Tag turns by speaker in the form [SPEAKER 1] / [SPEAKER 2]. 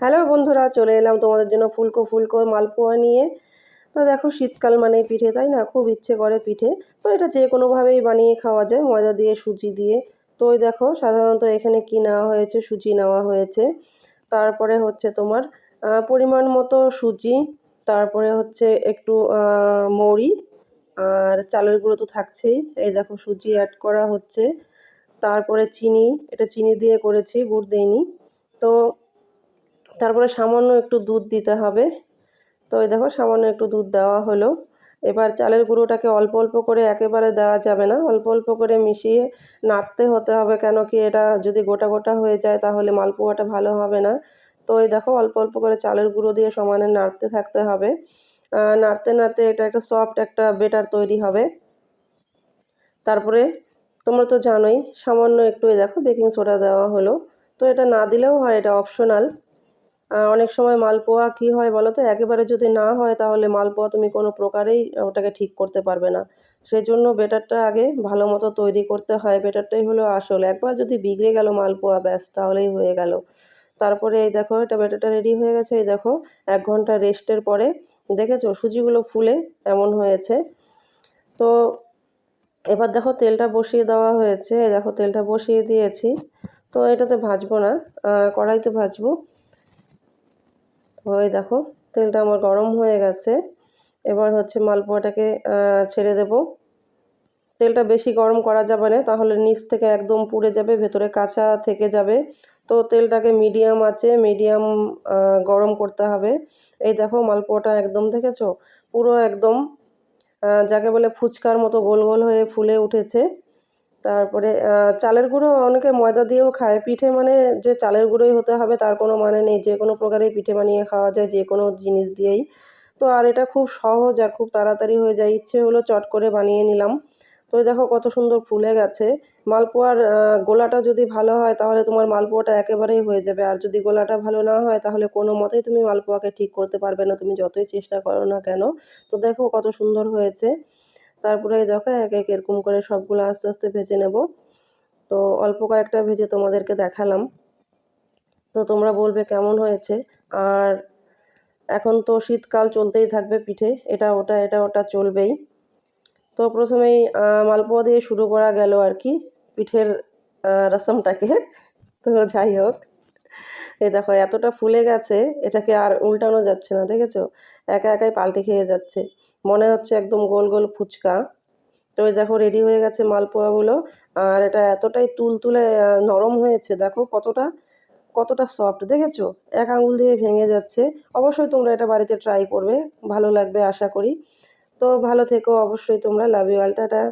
[SPEAKER 1] Hello বন্ধুরা, চলে এলাম তোমাদের জন্য ফুলকো ফুলকো মালপোয়া নিয়ে। তো দেখো শীতকাল মানেই পিঠে, তাই না? খুব ইচ্ছে করে পিঠে। তো এটা যে কোনোভাবেই বানিয়ে খাওয়া যায়, ময়দা দিয়ে, সুজি দিয়ে। তো ওই দেখো, সাধারণত এখানে কি নেওয়া হয়েছে? সুজি নেওয়া হয়েছে। তারপরে হচ্ছে তোমার পরিমাণ মতো সুজি। তারপরে হচ্ছে একটু মৌরি। আর চালের গুঁড়ো তো থাকছেই। এই দেখো সুজি অ্যাড করা হচ্ছে। তারপরে চিনি, এটা চিনি দিয়ে করেছি, গুড় দিইনি। তো তারপরে সামান্য একটু দুধ দিতে হবে। তো এই দেখো, সামান্য একটু দুধ দেওয়া হলো। এবার চালের গুঁড়োটাকে অল্প অল্প করে একেবারে দেওয়া যাবে না। অল্প অল্প করে মিশিয়ে নাড়তে হতে হবে কেন কি এটা যদি গোটা গোটা হয়ে যায় তাহলে মালপোয়াটা ভালো হবে না। তো এই দেখো, অল্প অল্প করে চালের গুঁড়ো দিয়ে সমানে নাড়তে থাকতে হবে। নাড়তে নাড়তে এটা একটা সফট একটা বেটার তৈরি হবে। তারপরে তোমরা তো জানোই, সামান্য একটু দেখো, বেকিং সোডা দেওয়া হলো। তো এটা না দিলেও হয়, এটা অপশনাল। অনেক সময় মালপোয়া কী হয় বলো তো? একেবারে যদি না হয় তাহলে মালপোয়া তুমি কোনো প্রকারেই ওটাকে ঠিক করতে পারবে না। সেই জন্য বেটারটা আগে ভালো মতো তৈরি করতে হয়। বেটারটাই হলো আসল। একবার যদি বিগড়ে গেল মালপোয়া, ব্যাস, তাহলেই হয়ে গেল। তারপরে এই দেখো, এটা বেটারটা রেডি হয়ে গেছে। এই দেখো, এক ঘণ্টা রেস্টের পরে দেখেছ? সুজিগুলো ফুলে এমন হয়েছে। তো এবার দেখো, তেলটা বসিয়ে দেওয়া হয়েছে। দেখো, তেলটা বসিয়ে দিয়েছি। তো এটাতে ভাজবো না। কড়াইতে ভাজবো। ওই দেখো, তেলটা আমার গরম হয়ে গেছে। এবার হচ্ছে মালপোয়াটাকে ছেড়ে দেব। তেলটা বেশি গরম করা যাবে না, তাহলে নিচ থেকে একদম পুড়ে যাবে, ভেতরে কাঁচা থেকে যাবে। তো তেলটাকে মিডিয়াম আছে মিডিয়াম গরম করতে হবে। এই দেখো, মালপোয়াটা একদম দেখেছ? পুরো একদম যাকে বলে ফুচকার মতো গোল গোল হয়ে ফুলে উঠেছে। তারপরে চালের গুঁড়ো অনেকে ময়দা দিয়েও খায়। পিঠে মানে যে চালের গুঁড়োই হতে হবে, তার কোনো মানে নেই। যে কোনো প্রকারেই পিঠে বানিয়ে খাওয়া যায়, যে কোনো জিনিস দিয়েই। তো আর এটা খুব সহজ আর খুব তাড়াতাড়ি হয়ে যায়। ইচ্ছে হলো চট করে বানিয়ে নিলাম। তো দেখো কত সুন্দর ফুলে গেছে। মালপোয়ার গোলাটা যদি ভালো হয়, তাহলে তোমার মালপোয়াটা একেবারেই হয়ে যাবে। আর যদি গোলাটা ভালো না হয়, তাহলে কোনো মতেই তুমি মালপোয়াকে ঠিক করতে পারবে না। তুমি যতই চেষ্টা করো না কেন। তো দেখো কত সুন্দর হয়েছে। তারপরে দেখো এক এক এরকম করে সবগুলো আস্তে আস্তে ভেজে নেব। তো অল্প কয়েকটা ভেজে তোমাদেরকে দেখালাম। তো তোমরা বলবে কেমন হয়েছে? আর এখন তো শীতকাল চলতেই থাকবে পিঠে। এটা, ওটা এটা, ওটা চলবেই। তো প্রথমেই মালপোয়া দিয়ে শুরু করা গেল আর কি, পিঠের রসমটাকে। তো যাই হোক। এই দেখো, এতটা ফুলে গেছে, এটাকে আর উল্টানো যাচ্ছে না, দেখেছ? একা একাই পাল্টে খেয়ে যাচ্ছে। মনে হচ্ছে একদম গোল গোল ফুচকা। তো ওই দেখো রেডি হয়ে গেছে মালপোয়াগুলো। আর এটা এতটাই তুল তুলে নরম হয়েছে, দেখো কতটা কতটা সফট দেখেছ? এক আঙুল দিয়ে ভেঙে যাচ্ছে। অবশ্যই তোমরা এটা বাড়িতে ট্রাই করবে, ভালো লাগবে আশা করি। তো ভালো থেকো, অবশ্যই তোমরা লাভ ইউ আলটাটা